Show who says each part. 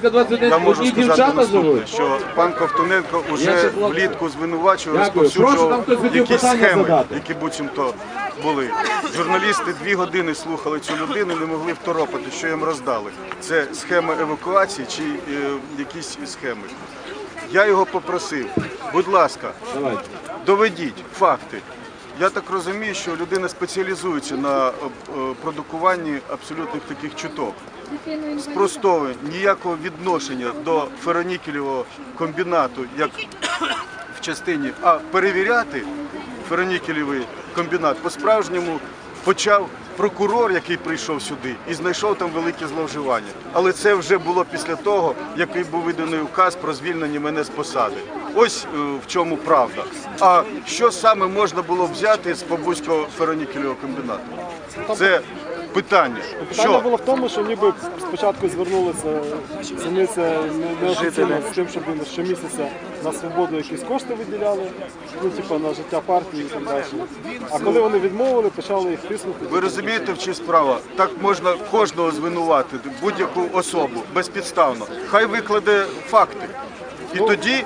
Speaker 1: 21,
Speaker 2: Я можу сказати наступне, що пан Ковтуненко вже влітку звинувачував, розповсюджував якісь схеми, які буцімто були. Журналісти дві години слухали цю людину, не могли второпати, що їм роздали. Це схема евакуації чи е, якісь схеми. Я його попросив, будь ласка, доведіть факти. Я так розумію, що людина спеціалізується на е, е, продукуванні абсолютних таких чуток. Спростовує ніякого відношення до феронікелевого комбінату, як в частині, а перевіряти феронікелевий комбінат по-справжньому почав прокурор, який прийшов сюди, і знайшов там великі зловживання. Але це вже було після того, який був виданий указ про звільнення мене з посади. Ось е, в чому правда. А що саме можна було взяти з Побузького феронікелевого комбінату? Це питання.
Speaker 3: Питання
Speaker 2: Що?
Speaker 3: було в тому, що ніби спочатку звернулися самі неофіційно з тим, щоб їм щомісяця на свободу якісь кошти виділяли, ну типу на життя партії і так далі. А коли вони відмовили, почали їх тиснути.
Speaker 2: Ви розумієте, в чим справа? Так можна кожного звинуватити, будь-яку особу безпідставно. Хай викладе факти. І тоді